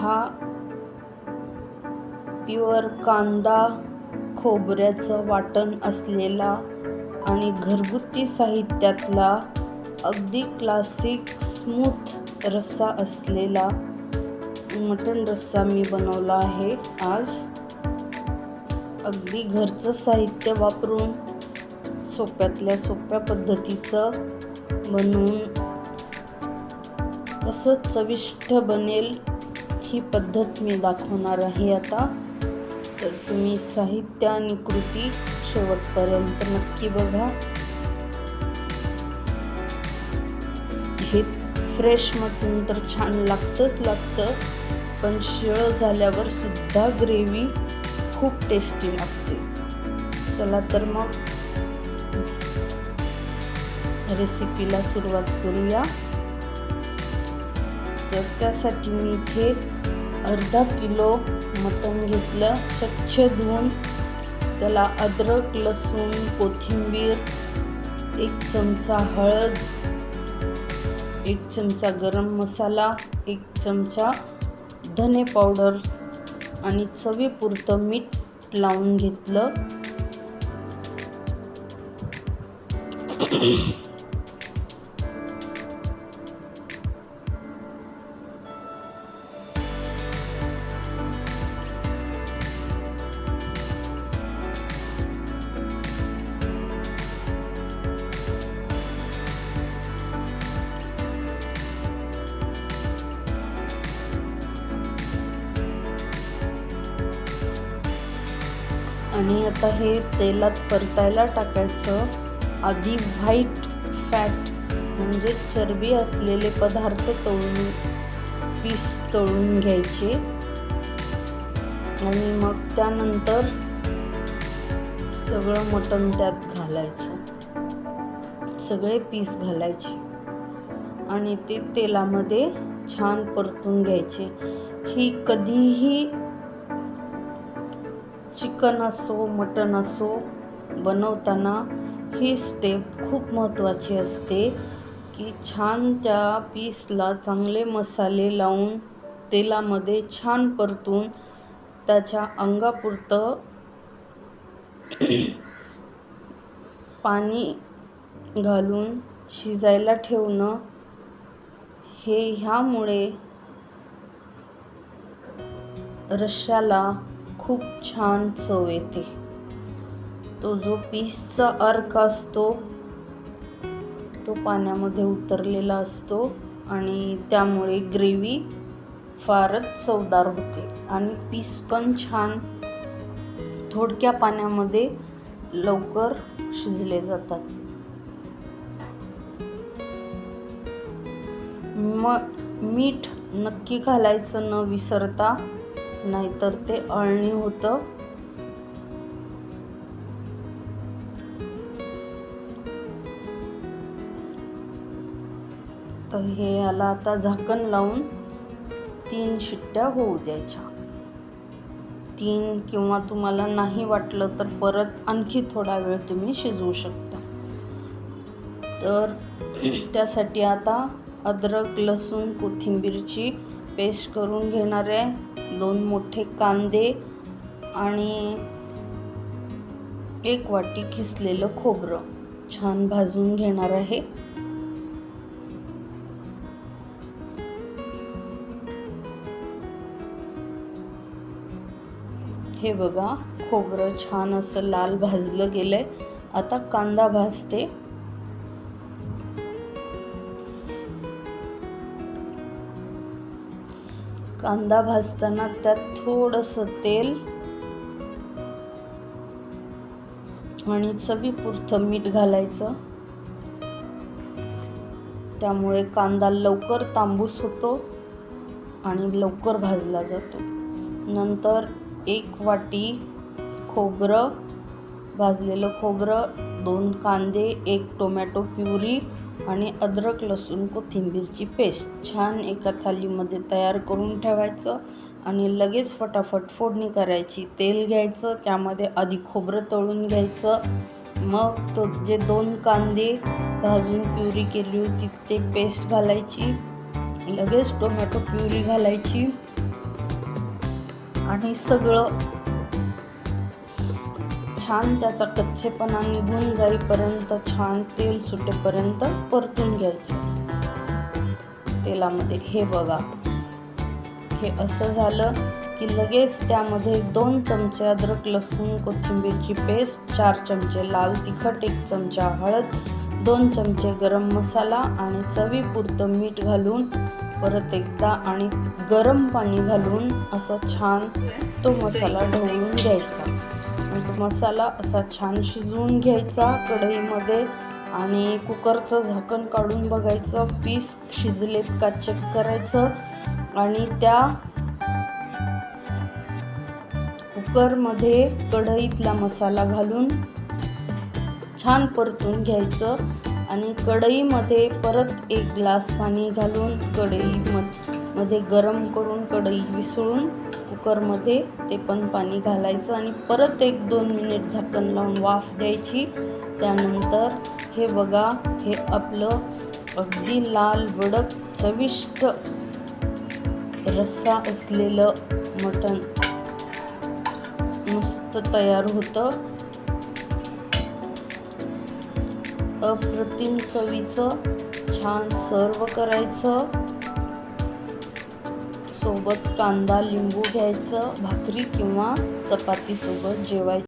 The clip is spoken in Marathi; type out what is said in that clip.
हा प्युअर कांदा खोबऱ्याचं वाटण असलेला आणि घरगुती साहित्यातला अगदी क्लासिक स्मूथ रस्सा असलेला मटण रस्सा मी बनवला आहे आज. अगदी घरचं साहित्य वापरून सोप्यातल्या सोप्या पद्धतीचं बनवून कसं चविष्ट बनेल ही पद्धत मी दाखवणार आहे आता. तर तुम्ही साहित्य आणि कृती शेवटपर्यंत नक्की बघा. हे फ्रेश मटण तर छान लागतंच लागतं पण शिळं झाल्यावर सुद्धा ग्रेव्ही खूप टेस्टी लागते. चला तर मग रेसिपीला सुरुवात करूया. तर त्यासाठी मी इथे अर्धा किलो मटण घेतलं स्वच्छ धुवून त्याला अद्रक लसूण कोथिंबीर एक चमचा हळद एक चमचा गरम मसाला एक चमचा धने पावडर आणि चवीपुरतं मीठ लावून घेतलं. आणि आता हे तेलात परतायला टाकायचं. आधी व्हाईट फॅट म्हणजे चरबी असलेले पदार्थ तळून पीस तळून घ्यायचे. आणि मग त्यानंतर सगळं मटण त्यात घालायचं. सगळे पीस घालायचे. आणि ते तेलामध्ये छान परतून घ्यायचे. ही कधीही चिकन असो मटण असो बनवताना ही स्टेप खूप महत्त्वाची असते की छान त्या पीसला चांगले मसाले लावून तेलामध्ये छान परतून त्याच्या अंगापुरतं पाणी घालून शिजायला ठेवणं हे ह्यामुळे रश्श्याला खूप छान चव येते. तो जो पीसचा अर्क असतो तो पाण्यामध्ये उतरलेला असतो आणि त्यामुळे ग्रेव्ही फारच चवदार होते. आणि पीस पण छान थोडक्या पाण्यामध्ये लवकर शिजले जातात. म मीठ नक्की घालायचं न विसरता नाहीतर ते अळणी होतं. तर हे याला आता झाकण लावून तीन शिट्ट्या होऊ द्यायच्या. तीन किंवा तुम्हाला नाही वाटलं तर परत आणखी थोडा वेळ तुम्ही शिजवू शकता. तर त्यासाठी आता अद्रक लसूण कोथिंबीरची पेस्ट करून घेणार आहे. दोन मोठे कांदे आणि एक वाटी किसलेलं खोबरं. छान भाजून घेणार आहे. हे बघा खोबरं छान असं लाल भाजलं गेलंय. आता कांदा भाजते. कांदा भाजताना त्यात थोडंसं तेल आणि चवीपुरतं मीठ घालायचं. त्यामुळे कांदा लवकर तांबूस होतो आणि लवकर भाजला जातो. नंतर एक वाटी खोबरं भाजलेलं खोबरं दोन कांदे एक टोमॅटो प्युरी आणि अद्रक लसूण कोथिंबीरची पेस्ट छान एका थालीमध्ये तयार करून ठेवायचं आणि लगेच फटाफट फोडणी करायची. तेल घ्यायचं त्यामध्ये आधी खोबरं तळून घ्यायचं. मग तो जे दोन कांदे भाजून प्युरी केली होती ते पेस्ट घालायची. लगेच टोमॅटो प्युरी घालायची. आणि सगळं छान त्याचा कच्चेपणा निघून जाईपर्यंत छान तेल सुटेपर्यंत परतून घ्यायचं. तेलामध्ये हे बघा. हे असं झालं की लगेच त्यामध्ये दोन चमचे अद्रक लसूण कोथिंबीरची पेस्ट चार चमचे लाल तिखट एक चमचा हळद दोन चमचे गरम मसाला आणि चवीपुरतं मीठ घालून परत एकदा आणि गरम पाणी घालून असं छान तो मसाला ढवळून घ्यायचा. मसाला असा छान शिजवून घ्यायचा कढईमध्ये आणि कुकरचं झाकण काढून बघायचं. पीस शिजलेत का चेक करायचं. आणि त्या कुकरमध्ये कढईतला मसाला घालून छान परतून घ्यायचं. आणि कढईमध्ये परत एक ग्लास पाणी घालून कढई मध्ये गरम करून कढई विसळून कुकरमध्ये ते पण पाणी घालायचं आणि परत एक दोन मिनिट झाकण लावून वाफ द्यायची. त्यानंतर हे बघा हे आपलं अगदी लाल बडक चविष्ट रस्सा असलेलं मटण मस्त तयार होतं. अप्रतिम चवीचं छान सर्व करायचं. सोबत कांदा लिंबू घ्यायचं भाकरी किंवा चपातीसोबत जेवायचं.